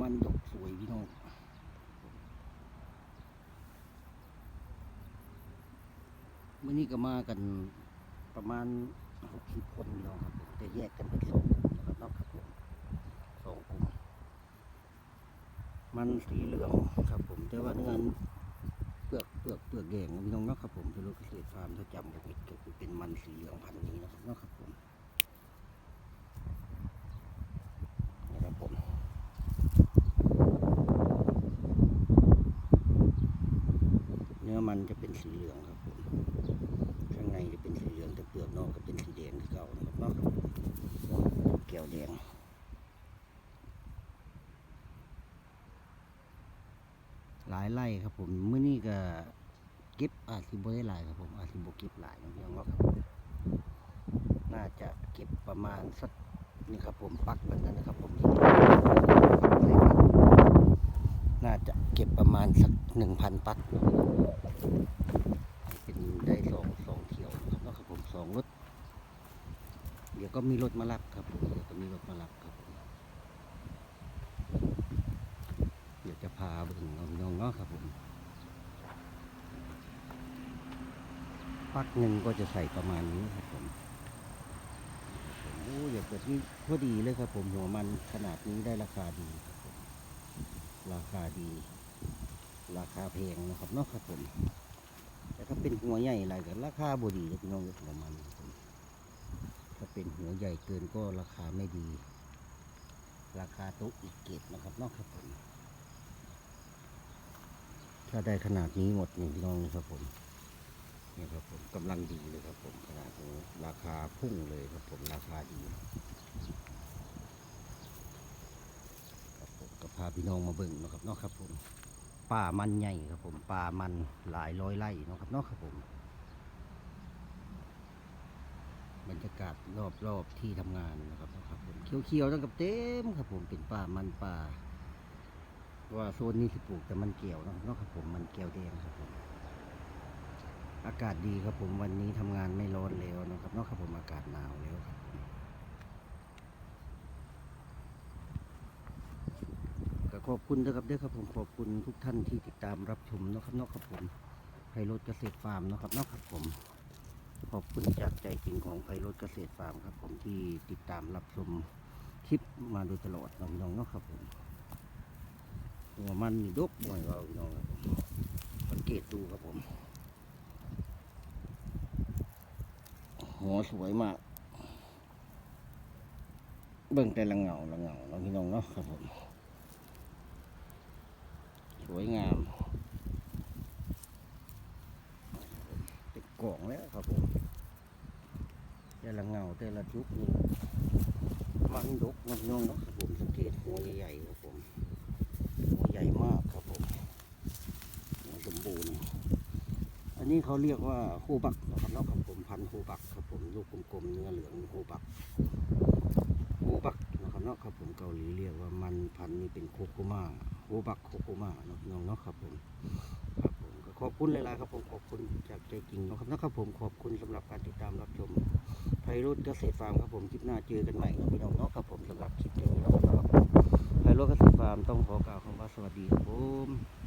มันดกสวยพี่น้องเมื่อนี้ก็มากันประมาณหกสิบคนพี่น้องครับแต่แยกกันเป็นสองกลุ่มนะครับนาะครับผมสองกลุ่มมันสีเหลืองครับผมแต่ว่าเนื้อเปลือกเปลือกเปลือกแดงพี่น้องนะครับผมเป็นรถเกษตรฟาร์มถ้าจำกันผิดก็คือเป็นมันสีเหลืองพันนี้นะครับนะครับผม นี่ครับผมเนื้ อมันจะเป็นสีเหลืองครับผมข้างในจะเป็นสีเหลืองแต่เปลือกนอกก็เป็นสีแดงเก่านะครับเนอกครับผมแก้วแดงหลายไร่ครับผมเมื่อนี้ก็เก็บอาจสิบได้หลายครับผมอาจสิบเก็บหลายนะพี่น้องเนาะครับน่าจะเก็บประมาณสักนี่ครับผมปักเหมือนกันนะครับผม น่าจะเก็บประมาณสักหนึ่งพันปักเป็นได้สองสองเที่ยวนะครับเนาะครับผมสองรถ เดี๋ยวก็มีรถมารับครับเดี๋ยวก็มีรถมารับครับเดี๋ยวจะพาไปถึงน้องๆเนาะครับผมปักหนึ่งก็จะใส่ประมาณนี้ครับผมโอ้อย่าเกิดนี่พอดีเลยครับผมหัวมันขนาดนี้ได้ราคาดีค ราคาดี ราคาแพงนะครับเนาะครับผมแต่ถ้าเป็นหัวใหญ่อะไรก็ราคาบดีพี่น้องหัวมันถ้าเป็นหัวใหญ่เกินก็ราคาไม่ดี ราคาโต๊ะอีกเกตนะครับเนาะครับผมถ้าได้ขนาดนี้หมดนี่พี่น้องนะครับผมนี่ครับผมกำลังดีเลยครับผมขนาดนี้ราคาพุ่งเลยครับผมราคาดีครับผมก็พาพี่น้องมาเบิ่งนะครับเนาะครับผมป่ามันใหญ่ครับผมป่ามันหลายร้อยไร่เนาะครับเนาะครับผม บรรยากาศรอบๆที่ทำงานนะครับเนาะครับผมเขียวๆตั้งกับเต็มครับผมเป็นป่ามันป่า ว่าโซนนี้สิปลูกแต่มันเกี่ยวเนาะเนาะครับผมมันเกี่ยวแดงครับผมอากาศดีครับผมวันนี้ทำงานไม่ร้อนแล้วนะครับเนอกครับผมอากาศหนาวแล้วครับผมก็ ขอบคุณนะครับด้อครับผมขอบคุณทุกท่านที่ติดตามรับชมนะครับนอกครับผมไพโรดเกษตรฟาร์มนะครับนอกครับผม ขอบคุณจากใจจริงของไพโรดเกษตรฟาร์มครับ ผมที่ติดตามรับชมคลิปมาโดยตลอดน้องๆนะครับผมหัวมันนี่ดกบ่อยเราน้องครับผมสังเกตดูครับผมหัวสวยมาก เบิ่งแต่ละเงาละเงาเนาะพี่น้องเนาะครับผม วยงามติดกล่องแล้วครับผมแต่ละเงาแต่ละจุกนี่มันดกเนาะพี่น้องนะครับผมสังเกตหัวใหญ่ๆครับผมหัวใหญ่มากครับผมหัวสมบูรณ์อันนี้เขาเรียกว่าโคบักนะครับเนาะครับผมพันโคบักครับผมลูกกลมๆเนื้อเหลืองโคบักโคบักนะครับเนาะครับผมเกาหลีเรียกว่ามันพันนี้เป็นโคโคมา โอบักโคโคมาเนาะพี่น้องเนาะครับผมครับผมก็ขอบคุณหลายๆครับผมขอบคุณจากใจจริงนะครับนะครับผมขอบคุณสำหรับการติดตามรับชมไพรุษเกษตรฟาร์มครับผมคลิปหน้าเจอกันใหม่นะพี่น้องเนาะครับผมสำหรับคลิปนี้นะครับไพรุษเกษตรฟาร์มต้องขอกล่าวคำว่าสวัสดีครับผม